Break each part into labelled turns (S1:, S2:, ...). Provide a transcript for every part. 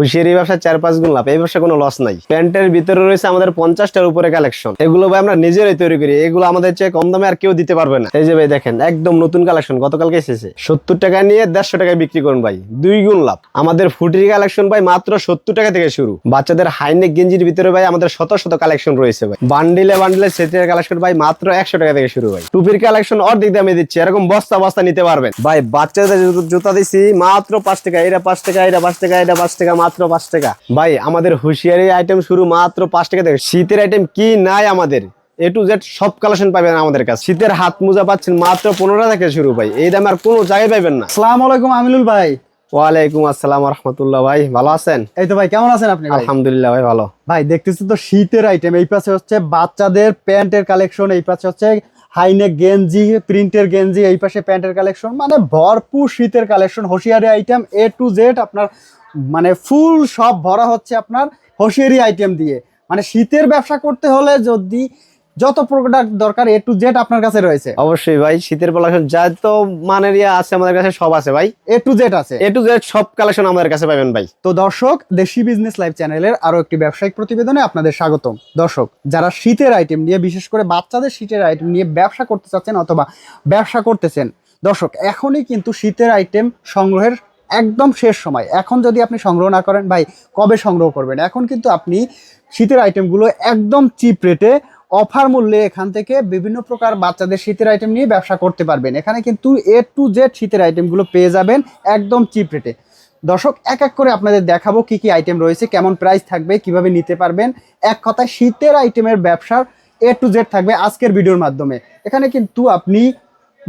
S1: হুশিয়ারি ব্যবসা চার পাঁচ গুণ লাভ, এই ব্যবসা কোনো লস নাই। প্যান্টের ভিতরে রয়েছে আমাদের পঞ্চাশটার উপরে কালেকশন এগুলো ভাই আমরা নিজেরাই তৈরি করি, এগুলো আমাদের চেয়ে কম দামে আর কেউ দিতে পারবে না। এই যে ভাই দেখেন, একদম নতুন কালেকশন গতকালকে এসেছে। সত্তর টাকা নিয়ে দেড়শো টাকায় বিক্রি করুন ভাই, দুই গুণ লাভ। আমাদের ফুটির কালেকশন ভাই মাত্র সত্তর টাকা থেকে শুরু। বাচ্চাদের হাইনেক গেঞ্জির ভিতরে ভাই আমাদের শত শত কালেকশন রয়েছে ভাই। বান্ডিলে বান্ডিলে সেটের কালেকশন ভাই মাত্র একশো টাকা থেকে শুরু ভাই। টুপির কালেকশন অর্ধেক দামে দিচ্ছি, এরকম বস্তা বস্তা নিতে পারবেন। ভাই বাচ্চাদের জুতো- জুতা দিচ্ছি মাত্র পাঁচ টাকা এটা পাঁচ টাকা এটা পাঁচ টাকা এটা পাঁচ টাকা মাত্র পাঁচ টাকা। ভাই আমাদের হুঁশিয়ারি আইটেম শুরু মাত্র পাঁচ টাকা থেকে। শীতের আইটেম কি নাই আমাদের? এ টু জেড সব কালেকশন পাবেন আমাদের কাছে। শীতের হাত মোজা পাচ্ছেন মাত্র পনেরো থেকে শুরু ভাই। এই দামে আর কোনো জায়গায় পাবেন না।
S2: আসসালামু আলাইকুম আমিনুল ভাই।
S1: ওয়ালাইকুম আসসালাম রহমতুল্লাহ ভাই। ভালো আছেন?
S2: এই তো ভাই কেমন আছেন আপনি
S1: আলহামদুলিল্লাহ ভাই ভালো।
S2: ভাই দেখতেছি তো শীতের আইটেম এই পাশে হচ্ছে বাচ্চাদের প্যান্টের কালেকশন এই পাশে হচ্ছে হাইনেক গেঞ্জি প্রিন্টের গেঞ্জি এই পাশে প্যান্টের কালেকশন মানে ভরপুর শীতের collection hosiery item A to Z আপনার মানে ফুল সব ভরা হচ্ছে আপনার হোশিয়ারি আইটেম দিয়ে। মানে শীতের ব্যবসা করতে হলে যদি যত প্রোডাক্ট দরকার এ টু জেড আপনার কাছে রয়েছে।
S1: অবশ্যই ভাই শীতের কালেকশন যা তো মানের ইয়া আছে আমাদের কাছে সব আছে ভাই।
S2: এ টু জেড আছে।
S1: এ টু জেড সব কালেকশন আমাদের কাছে পাবেন ভাই।
S2: তো দর্শক দেশি বিজনেস লাইভ চ্যানেলের আরও একটি ব্যবসায়িক প্রতিবেদনে আপনাদের স্বাগতম। দর্শক যারা শীতের আইটেম নিয়ে বিশেষ করে বাচ্চাদের শীতের আইটেম নিয়ে ব্যবসা করতে চাচ্ছেন অথবা ব্যবসা করতেছেন দর্শক এখনই কিন্তু শীতের আইটেম সংগ্রহের একদম শেষ সময়। এখন যদি আপনি সংগ্রহ না করেন, ভাই, কবে সংগ্রহ করবেন? এখন কিন্তু আপনি শীতের আইটেমগুলো একদম চিপ রেটে অফার মূল্যে এখান থেকে বিভিন্ন প্রকার বাচ্চাদের শীতের আইটেম নিয়ে ব্যবসা করতে পারবেন। এখানে কিন্তু এ টু জেড শীতের আইটেমগুলো পেয়ে যাবেন একদম চিপ রেটে দর্শক, এক এক করে আপনাদের দেখাবো কি কি আইটেম রয়েছে, কেমন প্রাইস থাকবে, কীভাবে নিতে পারবেন। এক কথায় শীতের আইটেমের ব্যবসার এ টু জেড থাকবে আজকের ভিডিওর মাধ্যমে। এখানে কিন্তু আপনি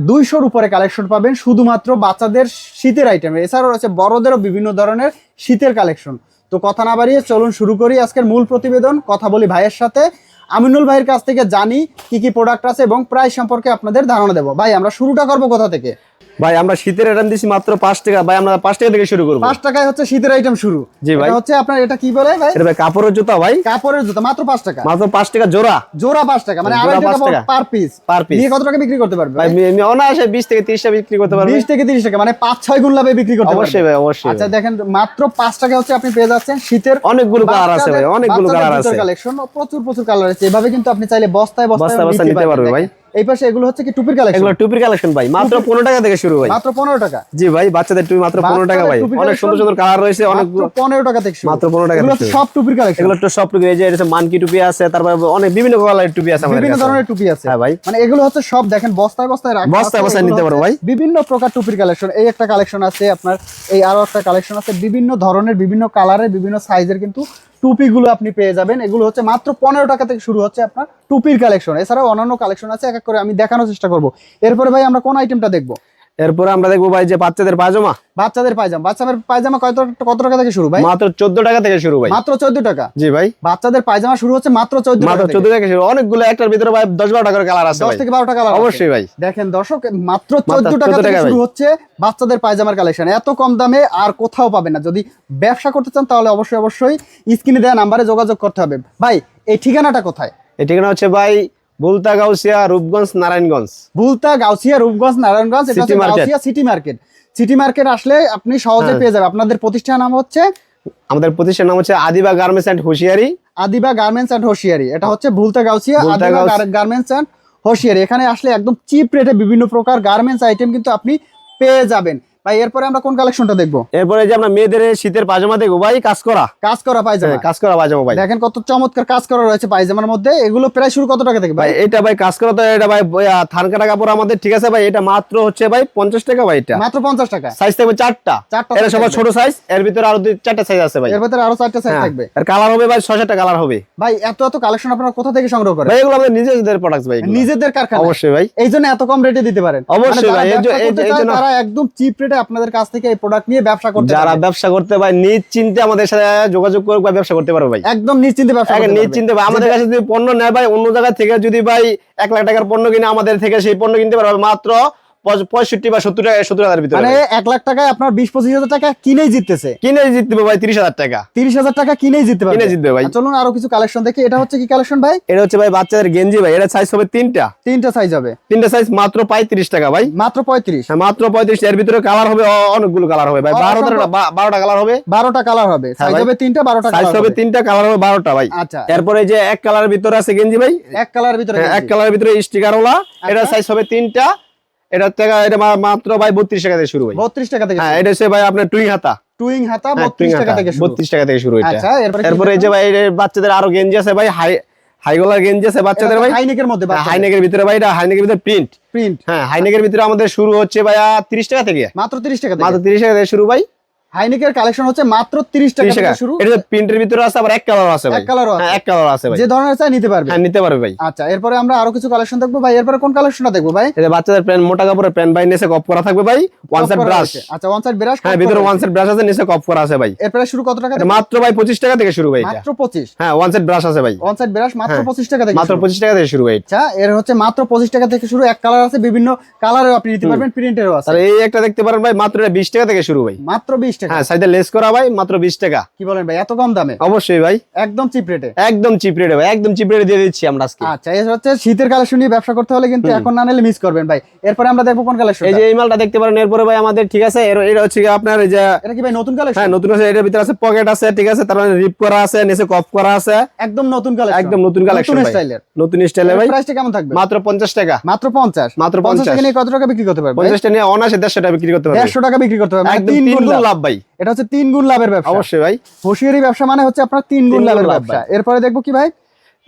S2: দুইশোর উপরে কালেকশন পাবেন শুধুমাত্র বাচ্চাদের শীতের আইটেমে এছাড়াও রয়েছে বড়দেরও বিভিন্ন ধরনের শীতের কালেকশন তো কথা না বাড়িয়ে চলুন শুরু করি আজকের মূল প্রতিবেদন। কথা বলি ভাইয়ের সাথে। আমিনুল ভাইয়ের কাছ থেকে জানি কি কি প্রোডাক্ট আছে এবং প্রাইস সম্পর্কে আপনাদের ধারণা দেবো। ভাই, আমরা শুরুটা করব কোথা থেকে?
S1: ভাই আমরা শীতের আইটেম দিচ্ছি মাত্র পাঁচ টাকা। ভাই আমরা পাঁচ টাকা থেকে শুরু করব।
S2: পাঁচ টাকায় হচ্ছে শীতের আইটেম শুরু।
S1: জি ভাই।
S2: এটা হচ্ছে আপনার এটা কি বলে ভাই?
S1: এটা ভাই কাপড়ের জুতা ভাই।
S2: কাপড়ের জুতা মাত্র পাঁচ টাকা।
S1: মাত্র পাঁচ টাকা জোড়া।
S2: জোড়া পাঁচ টাকা মানে
S1: জোড়া
S2: আড়াই
S1: পাঁচ
S2: টাকা।
S1: টাকা।
S2: Per piece
S1: Per piece।
S2: নিয়ে কত টাকা বিক্রি করতে পারবে
S1: ভাই মি- মি- অনায়াসে বিশ থেকে তিরিশ টাকা বিক্রি করতে পারবে।
S2: বিশ থেকে তিরিশ টাকা মানে পাঁচ ছয় গুণ লাভে বিক্রি করতে
S1: অবশ্যই ভাই অবশ্যই
S2: আচ্ছা দেখেন মাত্র পাঁচ টাকা হচ্ছে আপনি পেয়ে যাচ্ছেন শীতের
S1: অনেকগুলো কালার আছে ভাই অনেকগুলো কালার আছে।
S2: কালেকশন প্রচুর প্রচুর কালার আছে। এভাবে কিন্তু আপনি চাইলে বস্তায়
S1: বস্তায় বস্তায় নিতে পারবে ভাই।
S2: এই পাশে এগুলো হচ্ছে কি টুপির কালেকশন
S1: এগুলো টুপির কালেকশন ভাই। মাত্র পনেরো টাকা থেকে শুরু ভাই।
S2: মাত্র পনেরো টাকা?
S1: জি ভাই বাচ্চাদের টুপি মাত্র পনেরো টাকা ভাই। অনেক সুন্দর সুন্দর কালার রয়েছে অনেক
S2: মাত্র পনেরো টাকা থেকে।
S1: মাত্র 15 টাকা
S2: এগুলো সব টুপির কালেকশন
S1: এগুলো একটু সব টুপি এই যে এটা মানকি টুপি আছে তারপর অনেক বিভিন্ন কালারের টুপি আছে আমাদের
S2: বিভিন্ন ধরনের টুপি আছে।
S1: হ্যাঁ ভাই।
S2: মানে এগুলো হচ্ছে সব দেখেন বস্তায় বস্তায় রাখা
S1: বস্তায় বস্তায় নিতে পারো ভাই।
S2: বিভিন্ন প্রকার টুপির কালেকশন এই একটা কালেকশন আছে আপনার এই আরও একটা কালেকশন আছে। বিভিন্ন ধরনের বিভিন্ন কালারের বিভিন্ন সাইজের কিন্তু টুপিগুলো আপনি পেয়ে যাবেন। এগুলো হচ্ছে মাত্র পনেরো টাকা থেকে শুরু হচ্ছে আপনার টুপির কালেকশন এছাড়াও অন্যান্য কালেকশন আছে, এক এক করে আমি দেখানোর চেষ্টা করব। এরপরে ভাই, আমরা কোন আইটেমটা দেখব?
S1: এরপরে আমরা দেখব ভাই যে বাচ্চাদের পায়জামা।
S2: বাচ্চাদের পায়জামা। বাচ্চাদের পায়জামা কত কত টাকা থেকে শুরু ভাই?
S1: মাত্র চোদ্দ টাকা থেকে শুরু ভাই।
S2: মাত্র চোদ্দ টাকা?
S1: জি ভাই।
S2: বাচ্চাদের পায়জামা শুরু হচ্ছে মাত্র চোদ্দ
S1: মাত্র
S2: টাকা
S1: চোদ্দ। টাকা শুরু। অনেকগুলো একটার ভিতরে ভাই দশ বারো টাকার কালার আছে
S2: দশ থেকে বারো টাকা
S1: অবশ্যই ভাই।
S2: দেখেন দর্শক মাত্র
S1: মাত্র
S2: চোদ্দ টাকা থেকে শুরু হচ্ছে বাচ্চাদের পায়জামার কালেকশন এত কম দামে আর কোথাও পাবেন না। যদি ব্যবসা করতে চান তাহলে অবশ্যই অবশ্যই স্ক্রিনে দেওয়া নাম্বারে যোগাযোগ করতে হবে। ভাই এই ঠিকানাটা কোথায়?
S1: এই ঠিকানা হচ্ছে ভাই বুলতা গাউসিয়া রূপগঞ্জ নারায়ণগঞ্জ।
S2: বুলতা গাউসিয়া রূপগঞ্জ নারায়ণগঞ্জ এটা হচ্ছে Gausia city market city market আসলে আপনি সহজে
S1: হ্যাঁ।
S2: পেয়ে যাবেন। আপনাদের প্রতিষ্ঠানের নাম হচ্ছে
S1: আমাদের প্রতিষ্ঠান নাম হচ্ছে Adiba garments and hosiery.
S2: Adiba garments and hosiery. এটা হচ্ছে Bhulta Gausia Adiba garments and hosiery. এখানে আসলে একদম চিপ রেটে বিভিন্ন প্রকার গার্মেন্টস আইটেম কিন্তু আপনি পেয়ে যাবেন। ভাই এরপরে আমরা কোন কালেকশনটা দেখব?
S1: এরপরে যে আমরা মেয়েদের শীতের পাজামা দেখব ভাই কাজ করা।
S2: কাজ করা পায়জামা?
S1: হ্যাঁ, কাজ করা পাজামা ভাই।
S2: দেখেন কত চমৎকার কাজ করা রয়েছে পায়জামার মধ্যে। এগুলো প্রায় শুরু কত টাকা থেকে
S1: ভাই? এটা ভাই কাজ করা তো এটা ভাই থান কাটা কাপড় আমাদের ঠিক আছে ভাই এটা মাত্র হচ্ছে ভাই পঞ্চাশ টাকা ভাই এটা।
S2: মাত্র পঞ্চাশ টাকা।
S1: সাইজ থাকবে চারটা।
S2: চারটা
S1: এটা সবার ছোট সাইজ এর ভিতরে আরও দুই চারটা সাইজ আছে ভাই।
S2: এর ভেতরে আরও চারটা সাইজ
S1: হ্যাঁ,
S2: থাকবে।
S1: আর কালার হবে ভাই ছয় সাতটা কালার হবে।
S2: ভাই এত এত কালেকশন আপনারা কোথা থেকে সংগ্রহ করেন?
S1: ভাই এগুলো আমাদের নিজেদের প্রোডাক্ট ভাই
S2: নিজেদের কারখানা
S1: অবশ্যই ভাই।
S2: এই জন্য এত কম রেটে দিতে পারেন।
S1: অবশ্যই
S2: মানে
S1: ভাই, এই জন্য-
S2: তারা একদম চিপ রেটে আপনাদের কাছ থেকে এই প্রোডাক্ট নিয়ে ব্যবসা করতে
S1: যারা ব্যবসা করতে ভাই নিশ্চিন্তে আমাদের সাথে যোগাযোগ করে বা ব্যবসা করতে পারবে ভাই
S2: একদম নিশ্চিন্তে ব্যবসা।
S1: নিশ্চিন্তে ভাই আমাদের কাছে যদি পণ্য নেয় ভাই অন্য জায়গা থেকে যদি ভাই এক লাখ টাকার পণ্য কিনে আমাদের থেকে সেই পণ্য কিনতে পারবে মাত্র পঁয়ষট্টি বা সত্তর টাকা সত্তর হাজার ভিতরে
S2: মানে এক লাখ টাকায় আপনার বিশ পঁচিশ হাজার টাকা কিনেই জিততেছে।
S1: জিতবে ভাই তিরিশ হাজার টাকা।
S2: তিরিশ হাজার টাকা কিনেই জিততে পারবে।
S1: কিনে জিতবে ভাই।
S2: চলুন আরও কিছু কালেকশন দেখি। এটা হচ্ছে কি কালেকশন ভাই?
S1: এটা হচ্ছে ভাই বাচ্চাদের গেঞ্জি ভাই। এটা সাইজ হবে তিনটা।
S2: তিনটা সাইজ হবে।
S1: তিনটা সাইজ মাত্র পঁয়ত্রিশ টাকা ভাই।
S2: মাত্র পঁয়ত্রিশ।
S1: হ্যাঁ, মাত্র পঁয়ত্রিশ। এর ভিতরে কালার হবে অনেকগুলো কালার হবে ভাই।
S2: অ-
S1: বারো
S2: অসংখ্য-
S1: বা- বারোটা কালার হবে।
S2: বারোটা কালার হবে। সাইজ হবে তিনটা বারোটা
S1: সাইজ হবে তিনটা কালার হবে বারোটা ভাই।
S2: আচ্ছা।
S1: এরপরে যে এক কালারের ভিতরে আছে গেঞ্জি ভাই।
S2: এক কালার ভিতরে
S1: হ্যাঁ, এক। কালারের ভিতরে স্টিকার ওলা। এটা
S2: আচ্ছা।
S1: সাইজ হবে তিনটা। এটা থেকে এটা মাত্র ভাই বত্রিশ টাকা থেকে শুরু ভাই।
S2: বত্রিশ টাকা থেকে
S1: হ্যাঁ এটা হচ্ছে ভাই আপনার টুইং হাতা।
S2: টুইং হাতা
S1: হ্যাঁ,
S2: বত্রিশ টাকা থেকে শুরু।
S1: 32 টাকা থেকে শুরু এটা।
S2: আচ্ছা এরপরে
S1: এই যে ভাই বাচ্চাদের আরও গেঞ্জি আছে ভাই হাই হাই গলার গেঞ্জি আছে বাচ্চাদের ভাই।
S2: হাইনেকের মধ্যে
S1: হাইনেকের ভিতরে ভাই এটা হাইনেকের ভিতরে প্রিন্ট।
S2: প্রিন্ট।
S1: হ্যাঁ হাইনেকের ভিতরে আমাদের শুরু হচ্ছে ভাই তিরিশ টাকা থেকে।
S2: মাত্র তিরিশ টাকা
S1: মাত্র
S2: থেকে
S1: তিরিশ টাকা থেকে শুরু ভাই।
S2: হাইনেকের কালেকশন হচ্ছে মাত্র তিরিশ টাকা থেকে শুরু।
S1: এটা প্রিন্টের ভিতরে আছে আবার এক কালার আছে ভাই।
S2: এক কালারও আছে।
S1: হ্যাঁ এক কালার আছে ভাই।
S2: যে ধরনের চাই নিতে পারবে।
S1: হ্যাঁ নিতে পারবে ভাই।
S2: আচ্ছা এরপরে আমরা আরও কিছু কালেকশন দেখব। ভাই এরপরে কোন কালেকশনটা দেখব ভাই?
S1: এটা বাচ্চাদের প্যান্ট মোটা কাপড়ের প্যান্ট বাই নিচে কপ করা থাকবে ভাই। ওয়ান সাইড ব্রাশ
S2: আচ্ছা ওয়ান সাইড ব্রাশ
S1: হ্যাঁ ভিতরে ওয়ান সাইড ব্রাশ আছে নিচে কপ করা আছে ভাই।
S2: এরপরে শুরু কত টাকা
S1: মাত্র ভাই পঁচিশ টাকা থেকে শুরু ভাই এটা।
S2: মাত্র পঁচিশ।
S1: হ্যাঁ ওয়ান সাইড ব্রাশ আছে ভাই।
S2: ওয়ান সাইড ব্রাশ মাত্র
S1: হ্যাঁ।
S2: পঁচিশ টাকা থেকে
S1: মাত্র
S2: শুরু।
S1: পঁচিশ টাকা থেকে শুরু ভাই।
S2: আচ্ছা এর হচ্ছে মাত্র পঁচিশ টাকা থেকে শুরু। এক কালার আছে বিভিন্ন কালারেও আপনি নিতে পারবেন প্রিন্টেরও আছে।
S1: আর এই একটা দেখতে পারেন ভাই মাত্র এটা বিশ টাকা থেকে শুরু ভাই।
S2: মাত্র বিশ টাকা।
S1: হ্যাঁ সাইডে লেস করা ভাই মাত্র বিশ টাকা।
S2: কি বলেন ভাই এত কম দামে?
S1: অবশ্যই ভাই।
S2: একদম চিপ রেটে
S1: একদম চিপ রেটে ভাই একদম চিপ রেটে দিয়ে দিচ্ছি আমরা আজকে।
S2: আচ্ছা এই হচ্ছে শীতের কালেকশন নিয়ে ব্যবসা করতে হলে কিন্তু এখন না নিলে মিস করবেন ভাই। এরপরে আমরা দেখব কোন কালেকশন
S1: এই যে এই মালটা দেখতে পারেন এরপরে ভাই আমাদের ঠিক আছে এটা হচ্ছে আপনার এই যে
S2: এটা কি ভাই নতুন কালেকশন
S1: হ্যাঁ নতুন আছে এটার ভিতরে আছে পকেট আছে ঠিক আছে রিপ করা আছে নিচে কপ করা আছে।
S2: একদম নতুন কালেকশন
S1: একদম নতুন কালেকশন
S2: নতুন
S1: ভাই।
S2: স্টাইলের
S1: নতুন স্টাইলে ভাই।
S2: প্রাইসটা কেমন থাকবে?
S1: মাত্র পঞ্চাশ টাকা।
S2: মাত্র পঞ্চাশ।
S1: মাত্র
S2: পঞ্চাশ
S1: 50
S2: টাকা নিয়ে কত টাকা বিক্রি করতে পারবে
S1: নিয়ে দেড়শো টাকা বিক্রি করতে পারবে
S2: টাকা বিক্রি করতে পারবে মানে
S1: একদম
S2: তিন
S1: তিন
S2: গুণ
S1: গুণ
S2: লাভ।
S1: লাভ ভাই।
S2: এটা হচ্ছে তিন গুণ লাভের ব্যবসা।
S1: অবশ্যই ভাই।
S2: হুঁশিয়ারি ব্যবসা মানে হচ্ছে আপনার তিন গুণ লাভের ব্যবসা। এরপরে দেখব কি ভাই?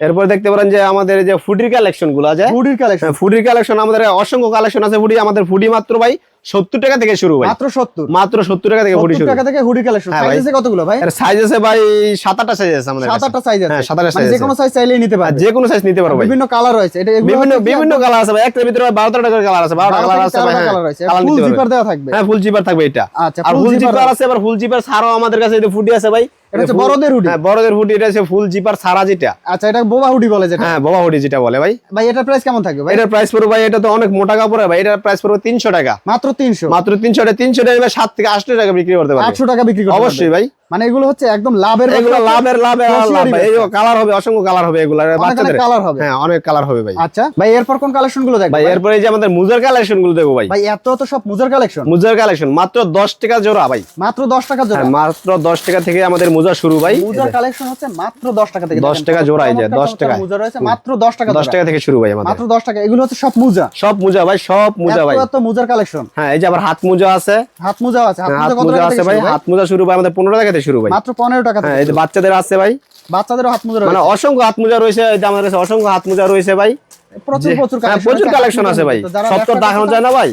S1: এরপর দেখতে পারেন যে আমাদের যে ফুডির কালেকশনগুলো আছে।
S2: হুডির কালেকশন
S1: হ্যাঁ, ফুডির কালেকশন আমাদের অসংখ্য কালেকশন আছে ফুডি আমাদের ফুডি মাত্র ভাই সত্তর টাকা থেকে শুরু ভাই।
S2: মাত্র সত্তর।
S1: মাত্র সত্তর টাকা থেকে ফুডি
S2: টাকা থেকে হুডি কালেকশন
S1: হ্যাঁ
S2: সাইজ আছে কতগুলো ভাই?
S1: সাইজ আছে ভাই সাত আটটা সাইজ আছে আমাদের
S2: সাত আটটা সাইজ আছে।
S1: হ্যাঁ, সাত আটটা
S2: মানে
S1: size
S2: যে কোনো সাইজ চাইলেই নিতে পারবে।
S1: যে কোনো সাইজ নিতে পারো ভাই।
S2: বিভিন্ন কালার রয়েছে। এটা
S1: বিভিন্ন বিভিন্ন কালার আছে ভাই। একটার ভিতরে ভাই বারো তেরোটা করে কালার আছে। বারোটা
S2: বারো
S1: কালার আছে ভাই হ্যাঁ।
S2: কালার রয়েছে। ফুল জিপার দেওয়া থাকবে।
S1: হ্যাঁ ফুল জিপার থাকবে এটা।
S2: আচ্ছা
S1: আর
S2: ফুল জিপার
S1: আছে আবার ফুল জিপার ছাড়াও আমাদের কাছে এই ফুডি আছে ভাই।
S2: এটা হচ্ছে বড়দের হুডি।
S1: হ্যাঁ বড়দের হুডি এটা হচ্ছে ফুল জিপার সারা যেটা।
S2: আচ্ছা এটা বোবা হুডি বলে যেটা।
S1: হ্যাঁ বাবা হুডি যেটা বলে ভাই।
S2: ভাই এটার প্রাইস কেমন থাকবে ভাই?
S1: এটার প্রাইস পড়বে ভাই এটা তো অনেক মোটা কাপড় ভাই এটার প্রাইস পড়বে তিনশো টাকা।
S2: মাত্র তিনশো।
S1: মাত্র তিনশো টাকা তিনশো টাকা এবার সাত থেকে আটশো টাকা বিক্রি করতে পারবে।
S2: আটশো টাকা বিক্রি করতে
S1: অবশ্যই ভাই।
S2: মানে এগুলো হচ্ছে একদম লাভের
S1: এগুলো লাভের লাভের লাভ এই। কালার হবে অসংখ্য কালার হবে এগুলো বাচ্চাদের।
S2: কালার হবে।
S1: হ্যাঁ অনেক কালার হবে ভাই।
S2: আচ্ছা ভাই এরপর কোন কালেকশনগুলো দেখব
S1: ভাই? এরপরে এই যে আমাদের মুজার কালেকশনগুলো দেখব ভাই।
S2: ভাই এত তো সব মুজার কালেকশন
S1: মুজার কালেকশন মাত্র দশ টাকা জোড়া ভাই।
S2: মাত্র দশ টাকা জোড়া।
S1: হ্যাঁ, মাত্র দশ টাকা থেকে আমাদের মোজা শুরু ভাই।
S2: মুজার কালেকশন হচ্ছে মাত্র দশ টাকা থেকে।
S1: 10 টাকা জোড়া এই যে, 10
S2: চমৎকার
S1: টাকায়।
S2: মুজা রয়েছে মাত্র দশ টাকা
S1: দশ
S2: জোড়া।
S1: টাকা থেকে শুরু ভাই আমাদের।
S2: মাত্র দশ টাকা এগুলো হচ্ছে সব মুজা।
S1: সব মোজা ভাই সব মোজা ভাই।
S2: এত মুজার কালেকশন
S1: হ্যাঁ এই যে আবার হাত মোজা আছে।
S2: হাত মোজা আছে হাত
S1: হ্যাঁ,
S2: মোজা কত টাকা
S1: আছে ভাই? হাত মোজা শুরু ভাই আমাদের পনেরো টাকা থেকে শুরু ভাই।
S2: মাত্র পনেরো টাকা
S1: হ্যাঁ এই যে বাচ্চাদের আছে ভাই।
S2: বাচ্চাদেরও হাত মোজা
S1: মানে অসংখ্য হাত মোজা রয়েছে এই যে আমাদের কাছে অসংখ্য হাত মোজা রয়েছে ভাই।
S2: প্রচুর প্রচুর
S1: হ্যাঁ, প্রচুর কালেকশন আছে ভাই। সব তো দেখানো যায় না ভাই।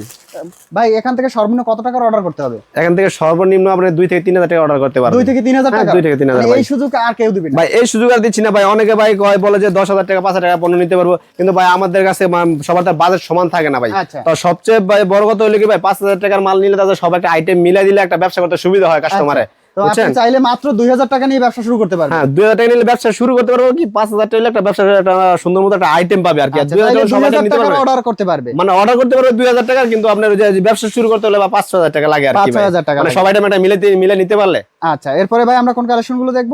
S2: ভাই এখান থেকে সর্বনিম্ন কত টাকার অর্ডার করতে হবে?
S1: এখান থেকে সর্বনিম্ন আপনি দুই থেকে তিন হাজার টাকা অর্ডার করতে পারবেন।
S2: দুই থেকে তিন হাজার
S1: হ্যাঁ,
S2: টাকা?
S1: দুই থেকে তিন হাজার
S2: মানে
S1: ভাই।
S2: এই সুযোগ আর কেউ দিবে না।
S1: ভাই এই সুযোগ আর দিচ্ছি না ভাই। অনেকে ভাই কয় বলে যে দশ হাজার টাকা পাঁচ হাজার টাকা পণ্য নিতে পারব। কিন্তু ভাই আমাদের কাছে সবার তার বাজেট সমান থাকে না ভাই।
S2: আচ্ছা।
S1: তো সবচেয়ে ভাই বড় কথা হলো কি ভাই পাঁচ হাজার টাকার মাল নিলে তাদের সব একটা আইটেম মিলাই দিলে একটা ব্যবসা করতে সুবিধা হয় কাস্টমারে
S2: তো আপনি চাইলে মাত্র দুই হাজার টাকা নিয়ে ব্যবসা শুরু করতে পারবেন।
S1: হ্যাঁ দুই হাজার টাকা নিলে ব্যবসা শুরু করতে পারব কি? টাকা নিলে একটা ব্যবসা একটা সুন্দর মতো একটা আইটেম পাবে আর কি। আর
S2: আচ্ছা,
S1: দুই হাজার
S2: চাইলে
S1: টাকা সবাই নিতে পারবে।
S2: অর্ডার করতে পারবে।
S1: মানে অর্ডার করতে পারবে দুই হাজার টাকা কিন্তু আপনার যে ব্যবসা শুরু করতে হলে বা টাকা লাগে আর কি
S2: পাঁচ
S1: ভাই।
S2: হাজার টাকা
S1: মানে। সবাই মিলে মিলে নিতে পারলে।
S2: আচ্ছা এরপরে ভাই আমরা কোন কালেকশনগুলো দেখব?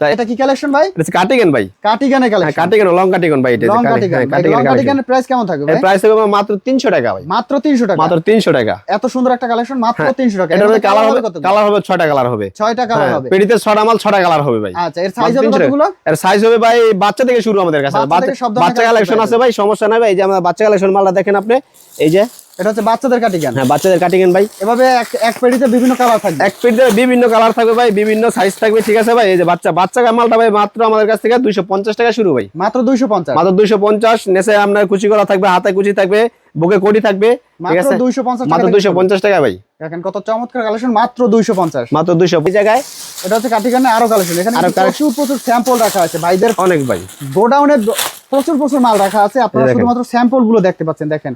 S1: তাই
S2: এটা কি কালেকশন ভাই?
S1: কাটিগেন ভাই।
S2: কাটিগানের
S1: হ্যাঁ
S2: কালেকশন
S1: কাটিগেন লং কাটিগন ভাই এটা
S2: লং কাটিগান লং কাটিগানের প্রাইস কেমন থাকবে ভাই?
S1: প্রাইস হবে মাত্র তিনশো টাকা ভাই।
S2: মাত্র তিনশো টাকা?
S1: মাত্র তিনশো টাকা।
S2: এত সুন্দর একটা কালেকশন মাত্র
S1: হ্যাঁ,
S2: তিনশো টাকা।
S1: এটা কালার হবে? কালার হবে ছয়টা কালার হবে।
S2: ছয়টা কালার
S1: হ্যাঁ,
S2: হবে।
S1: পেটিতে ছটা মাল ছটা কালার হবে ভাই।
S2: আচ্ছা এর সাইজ হবে কতগুলো?
S1: এর সাইজ হবে ভাই বাচ্চা থেকে শুরু আমাদের কাছে।
S2: বাচ্চা
S1: কালেকশন আছে। ভাই সমস্যা নাই ভাই। এই যে আমাদের বাচ্চা কালেকশন মালটা দেখেন আপনি। এই যে
S2: এটা হচ্ছে বাচ্চাদের কাটিগান
S1: হ্যাঁ বাচ্চাদের কাটিগেন ভাই।
S2: এভাবে এক এক পেটিতে বিভিন্ন কালার থাকবে।
S1: এক ফিট বিভিন্ন কালার থাকবে ভাই বিভিন্ন সাইজ থাকবে ঠিক আছে ভাই? এই যে বাচ্চা বাচ্চা মালটা ভাই মাত্র আমাদের কাছ থেকে দুইশো পঞ্চাশ টাকা শুরু ভাই।
S2: মাত্র দুইশো পঞ্চাশ।
S1: মাত্র দুইশো পঞ্চাশ নেসে আপনার কুচি করা থাকবে হাতে কুচি থাকবে বুকে কোটি থাকবে ঠিক আছে?
S2: দুইশো পঞ্চাশ
S1: মাত্র দুইশো পঞ্চাশ টাকা ভাই।
S2: দেখেন কত চমৎকার কালেকশন মাত্র দুইশো পঞ্চাশ।
S1: মাত্র দুইশো জায়গায়
S2: এটা হচ্ছে কাটিগানে আরও কালেকশন এখানে আরও প্রচুর প্রচুর স্যাম্পল রাখা আছে ভাইদের।
S1: অনেক ভাই।
S2: গোডাউনে প্রচুর প্রচুর মাল রাখা আছে। আপনারা। শুধুমাত্র স্যাম্পলগুলো দেখতে পাচ্ছেন দেখেন।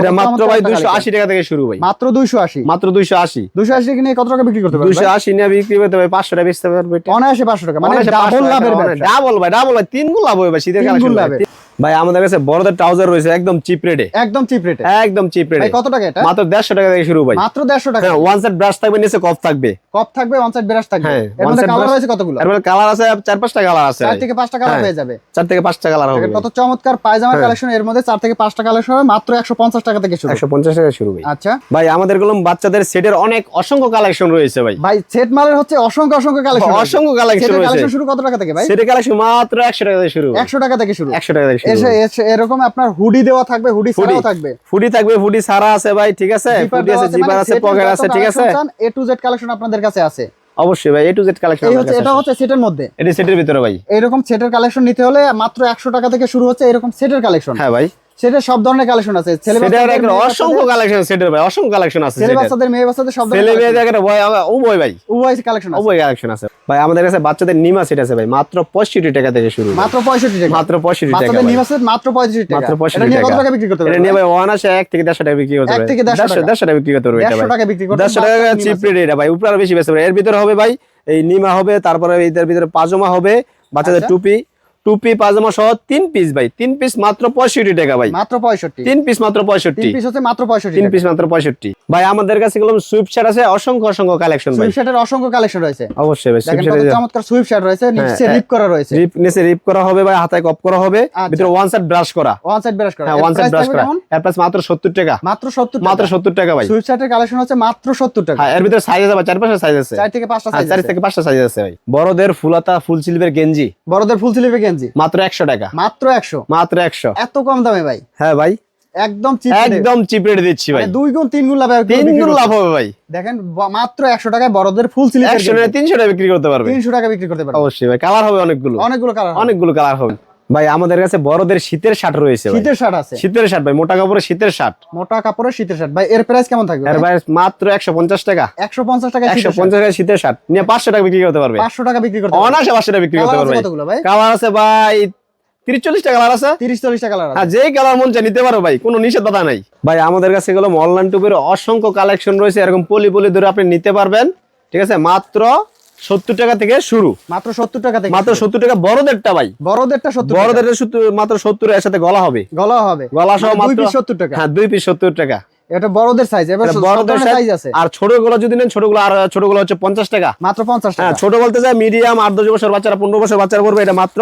S1: এটা মাত্র ভাই
S2: একটা
S1: দুইশো
S2: collection।
S1: আশি টাকা থেকে শুরু ভাই।
S2: মাত্র দুইশো আশি।
S1: মাত্র দুইশো আশি।
S2: দুইশো আশি নিয়ে কত টাকা বিক্রি করতে
S1: দুইশো আশি নিয়ে বিক্রি করতে পারবে পাঁচশো টাকা বেচতে পারবে।
S2: অনায়াসে পাঁচশো টাকা মানে ডাবল লাভের ব্যবসা।
S1: ডাবল ভাই ডাবল ভাই তিন গুণ লাভ হবে ভাই শীতের
S2: লাভে।
S1: ভাই আমাদের কাছে বড়দের ট্রাউজার রয়েছে একদম চিপ রেটে
S2: একদম চিপ রেটে
S1: একদম চিপ রেটে
S2: কত টাকা এটা?
S1: মাত্র দেড়শো টাকা থেকে শুরু ভাই।
S2: মাত্র দেড়শো টাকা।
S1: হ্যাঁ ওয়ান সাইড ব্রাশ থাকবে নিচে কপ থাকবে।
S2: কপ থাকবে ওয়ান সাইড ব্রাশ থাকবে।
S1: হ্যাঁ,
S2: এর মধ্যে কালার রয়েছে কতগুলো?
S1: তারপরে কালার আছে চার পাঁচটা কালার আছে।
S2: চার থেকে পাঁচটা কালার
S1: হ্যাঁ।
S2: হয়ে যাবে।
S1: চার থেকে পাঁচটা কালার হবে।
S2: কত চমৎকার পায়জামা
S1: হ্যাঁ।
S2: কালেকশন এর মধ্যে চার থেকে পাঁচটা কালেকশন হবে মাত্র একশো পঞ্চাশ টাকা থেকে শুরু।
S1: একশো পঞ্চাশ টাকা শুরু ভাই।
S2: আচ্ছা।
S1: ভাই আমাদেরগুলো বাচ্চাদের সেটের অনেক অসংখ্য কালেকশন রয়েছে ভাই।
S2: ভাই সেট মালের হচ্ছে অসংখ্য অসংখ্য কালেকশন
S1: অসংখ্য কালেকশন রয়েছে।
S2: কালেকশন শুরু কত টাকা থেকে ভাই?
S1: সেটের কালেকশন মাত্র একশো টাকা থেকে শুরু।
S2: একশো টাকা থেকে শুরু।
S1: একশো টাকা থেকে
S2: এসে এরকম আপনার হুডি দেওয়া থাকবে হুডি ছাড়াও থাকবে।
S1: হুডি থাকবে হুডি ছাড়া আছে ভাই ঠিক আছে? হুডি আছে জিপার আছে পকেট আছে ঠিক আছে?
S2: এ টু জেড কালেকশন আপনাদের কাছে আছে।
S1: অবশ্যই ভাই এ টু জেড কালেকশন
S2: হচ্ছে এটা হচ্ছে সেটের মধ্যে।
S1: এটা সেটের ভিতরে ভাই।
S2: এরকম সেটের কালেকশন নিতে হলে মাত্র একশো টাকা থেকে শুরু হচ্ছে এরকম সেটের কালেকশন
S1: হ্যাঁ ভাই।
S2: সেটের সব ধরনের কালেকশন আছে। ছেলে বাচ্চাদের,
S1: অসংখ্য কালেকশন সেটের ভাই অসংখ্য কালেকশন আছে
S2: ছেলে বাচ্চাদের মেয়ে বাচ্চাদের সব
S1: ছেলে মেয়েদের একটা ভয় ও ভয় ভাই।
S2: উভয় কালেকশন আছে।
S1: ওই কালেকশন আছে। ভাই আমাদের কাছে বাচ্চাদের নিমা সেট আছে ভাই মাত্র পঁয়ষট্টি টাকা থেকে শুরু
S2: মাত্র পঁয়ষট্টি টাকা।
S1: মাত্র পঁয়ষট্টি টাকা
S2: বাচ্চাদের
S1: ভাই।
S2: নিবাসের মাত্র পঁয়ত্রিশ টাকা।
S1: মাত্র 65
S2: এটা কত
S1: টাকা।
S2: টাকা বিক্রি করতে
S1: এটা
S2: পারবে
S1: নিয়ে ভাই? ওয়ান আসে এক থেকে দেড়শো টাকা বিক্রি করতে পারবে।
S2: থেকে দেড়শো টাকা।
S1: দেড়শো টাকা বিক্রি করতে পারবে এটা ভাই।
S2: টাকা বিক্রি করতে
S1: টাকা চিপ রেট এটা ভাই উপরে আরও বেশি বেচতে এর ভিতরে হবে ভাই এই নিমা হবে তারপরে এটার ভিতরে পাজামা হবে বাচ্চাদের
S2: আচ্ছা।
S1: টুপি পাজামা সহ তিন পিস ভাই। তিন পিস মাত্র পঁয়ষট্টি টাকা ভাই।
S2: মাত্র পঁয়ষট্টি।
S1: তিন পিস মাত্র পঁয়ষট্টি।
S2: পিস হচ্ছে মাত্র পঁয়ষট্টি
S1: তিন পিস মাত্র পঁয়ষট্টি। ভাই আমাদের কাছে এগুলো সুইপ শার্ট আছে? অসংখ্য অসংখ্য কালেকশন ভাই।
S2: শার্টের অসংখ্য কালেকশন রয়েছে।
S1: অবশ্যই ভাই সুইপ
S2: দেখেন
S1: শার্টের
S2: চমৎকার সুইপ শার্ট রয়েছে নিচে
S1: হ্যাঁ,
S2: রিপ করা রয়েছে।
S1: রিপ নিচে রিপ করা হবে ভাই হাতায় কপ করা হবে।
S2: আচ্ছা।
S1: ভিতরে ওয়ান সাইড ব্রাশ করা।
S2: ওয়ান সাইড ব্রাশ করা।
S1: হ্যাঁ ওয়ান সাইড ব্রাশ করা। এর প্রাইস মাত্র সত্তর টাকা।
S2: মাত্র সত্তর
S1: মাত্র সত্তর টাকা ভাই।
S2: সুইপ শার্টের কালেকশন হচ্ছে মাত্র সত্তর টাকা।
S1: হ্যাঁ এর ভিতরে সাইজ আছে চার পাঁচটা সাইজ আছে।
S2: চার থেকে পাঁচটা
S1: হ্যাঁ,
S2: সাইজ
S1: চার থেকে পাঁচটা সাইজ আছে ভাই। বড়দের ফুলাতা ফুল সিলভের গেঞ্জি।
S2: বড়দের ফুল স্লিভে গেঞ্জি
S1: মাত্র একশো টাকা।
S2: মাত্র একশো?
S1: মাত্র একশো।
S2: এত কম দামে ভাই?
S1: হ্যাঁ ভাই।
S2: একদম
S1: একদম চিপ রেট দিচ্ছি ভাই।
S2: দুই গুণ তিন গুণ লাভ
S1: তিন গুণ লাভ হবে ভাই।
S2: দেখেন মাত্র একশো টাকায় বড়দের ফুল
S1: একশো টাকা তিনশো টাকা বিক্রি করতে পারবে।
S2: তিনশো টাকা বিক্রি করতে পারবে।
S1: অবশ্যই ভাই কালার হবে অনেকগুলো।
S2: অনেকগুলো কালার
S1: অনেকগুলো কালার হবে। ভাই আমাদের কাছে বড়দের শীতের শার্ট রয়েছে
S2: শীতের শার্ট আছে?
S1: শীতের শার্ট ভাই মোটা কাপড়ের শীতের শার্ট।
S2: মোটা কাপড়ের শীতের শার্ট। ভাই এর প্রাইস কেমন থাকবে
S1: এর ভাই? মাত্র একশো পঞ্চাশ টাকা।
S2: একশো পঞ্চাশ টাকা
S1: একশো পঞ্চাশ টাকা শীতের শার্ট। নিয়ে পাঁচশো টাকা বিক্রি করতে পারবে।
S2: পাঁচশো টাকা বিক্রি করতে পারবে।
S1: অনায়াসে পাঁচশো টাকা বিক্রি করতে পারবে
S2: কতগুলো ভাই?
S1: কালার আছে ভাই তিরিশ চল্লিশ টাকা কালার আছে।
S2: তিরিশ চল্লিশ টাকা কালার
S1: হ্যাঁ যেই কালার মন চায় নিতে পারো ভাই কোনো নিষেধতা নাই। ভাই আমাদের কাছে এগুলো অনলাইন টুপের অসংখ্য কালেকশন রয়েছে এরকম পলি পলি ধরে আপনি নিতে পারবেন। ঠিক আছে? মাত্র সত্তর টাকা থেকে শুরু।
S2: মাত্র সত্তর টাকা থেকে
S1: মাত্র সত্তর টাকা। বড়দেরটা ভাই।
S2: বড়দেরটা সত্তর
S1: মাত্র সত্তর এর সাথে গলা হবে।
S2: গলা হবে।
S1: গলা সহ মাত্র
S2: সত্তর টাকা।
S1: হ্যাঁ দুই পিস সত্তর টাকা।
S2: এটা বড়দের সাইজ এবার বড়দের সাইজ আছে।
S1: আর যদি নেন ছোটগুলো আর ছোটগুলো হচ্ছে পঞ্চাশ টাকা।
S2: মাত্র পঞ্চাশ
S1: হ্যাঁ
S2: টাকা।
S1: ছোট বলতে যায় মিডিয়াম আট দশ বছর বাচ্চারা পনেরো বছর বাচ্চারা করবে এটা মাত্র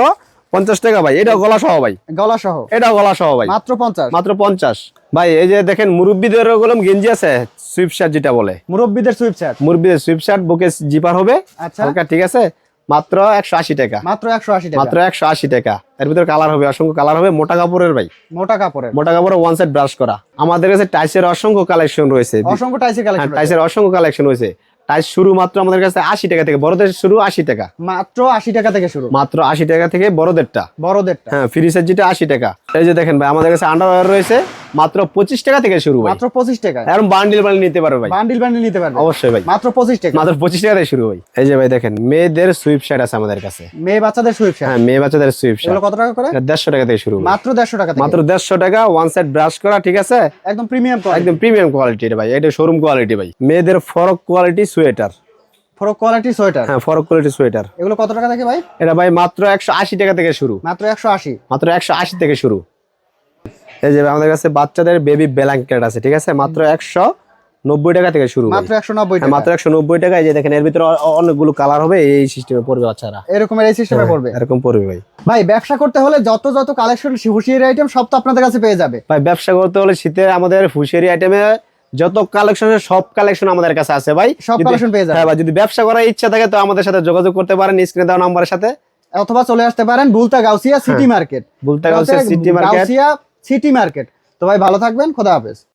S1: পঞ্চাশ টাকা ভাই এটাও গলা সহ ভাই।
S2: গলা সহ
S1: এটাও গলা সহ ভাই।
S2: মাত্র পঞ্চাশ।
S1: মাত্র পঞ্চাশ। ভাই এই যে দেখেন মুরব্বীদের ওগুলো গেঞ্জি আছে সুইপ শার্ট যেটা বলে।
S2: মুরব্বীদের সুইপ শার্ট
S1: মুরব্বীদের সুইপ শার্ট বুকে জিপার হবে।
S2: আচ্ছা।
S1: ঠিক আছে? মাত্র একশো আশি টাকা।
S2: মাত্র একশো আশি টাকা।
S1: মাত্র একশো আশি টাকা। এর ভিতরে কালার হবে অসংখ্য কালার হবে। মোটা কাপড়ের ভাই।
S2: মোটা কাপড়ের।
S1: মোটা কাপড়ের ওয়ান সাইড ব্রাশ করা। আমাদের কাছে টাইসের অসংখ্য কালেকশন রয়েছে।
S2: অসংখ্য টাইসের কালেকশন
S1: টাইসের অসংখ্য কালেকশন রয়েছে। টাইস শুরু মাত্র আমাদের কাছে আশি টাকা থেকে বড়দের শুরু আশি টাকা।
S2: মাত্র আশি টাকা থেকে শুরু।
S1: মাত্র আশি টাকা থেকে বড়দেরটা।
S2: বড়দেরটা।
S1: হ্যাঁ ফ্রি সাইজ যেটা আশি টাকা। এই যে দেখেন ভাই আমাদের কাছে আন্ডারওয়্যার রয়েছে। মাত্র পঁচিশ টাকা থেকে শুরু
S2: মাত্র পঁচিশ টাকা
S1: এরকম বান্ডিল বান্ডিল নিতে পারবে ভাই।
S2: বান্ডিল বান্ডিল নিতে পারবে।
S1: অবশ্যই ভাই।
S2: মাত্র পঁচিশ টাকা
S1: মাত্র পঁচিশ টাকা থেকে শুরু ভাই। এই যে ভাই দেখেন মেয়েদের সুইপ শার্ট আছে আমাদের কাছে।
S2: মেয়ে বাচ্চাদের সুইপ শার্ট
S1: হ্যাঁ মেয়ে বাচ্চাদের সুইপ শার্ট
S2: কত টাকা করে?
S1: দেড়শো টাকা থেকে শুরু
S2: মাত্র দেড়শো টাকা
S1: মাত্র দেড়শো টাকা ওয়ান সাইড ব্রাশ করা ঠিক আছে?
S2: একদম প্রিমিয়াম
S1: একদম প্রিমিয়াম কোয়ালিটি ভাই। এটা শোরুম কোয়ালিটি ভাই। মেয়েদের frock quality sweater
S2: frock quality sweater
S1: হ্যাঁ ফরক কোয়ালিটি সোয়েটার
S2: এগুলো কত টাকা থেকে ভাই?
S1: এটা ভাই মাত্র একশো আশি টাকা থেকে শুরু।
S2: মাত্র একশো আশি।
S1: মাত্র একশো আশি থেকে শুরু। এই যে আমাদের কাছে বাচ্চাদের বেবি ব্ল্যাঙ্কেট আছে ঠিক আছে? মাত্র একশো নব্বই টাকা থেকে শুরু
S2: মাত্র একশো নব্বই
S1: হ্যাঁ, মাত্র একশো নব্বই টাকা এই যে দেখেন এর ভিতরে অনেকগুলো কালার হবে এই সিস্টেমে পড়বে বাচ্চারা।
S2: এরকমের এই সিস্টেমে পড়বে?
S1: এরকম পড়বে ভাই।
S2: ভাই ব্যবসা করতে হলে যত যত কালেকশন হুশিয়ারি আইটেম সব তো আপনাদের কাছে পেয়ে যাবে।
S1: ভাই ব্যবসা করতে হলে শীতে আমাদের আইটেমে যত কালেকশন সব কালেকশন আমাদের কাছে আছে ভাই।
S2: সব কালেকশন পেয়ে যাবে।
S1: হ্যাঁ যদি ব্যবসা করার ইচ্ছা থাকে তো আমাদের সাথে যোগাযোগ করতে পারেন স্ক্রিনে দেওয়া নাম্বারের সাথে।
S2: অথবা চলে আসতে পারেন বুলতা গাউসিয়া সিটি মার্কেট
S1: বলতে গেছে city market
S2: Gausia city market তো ভাই ভালো থাকবেন খোদা হাফেজ।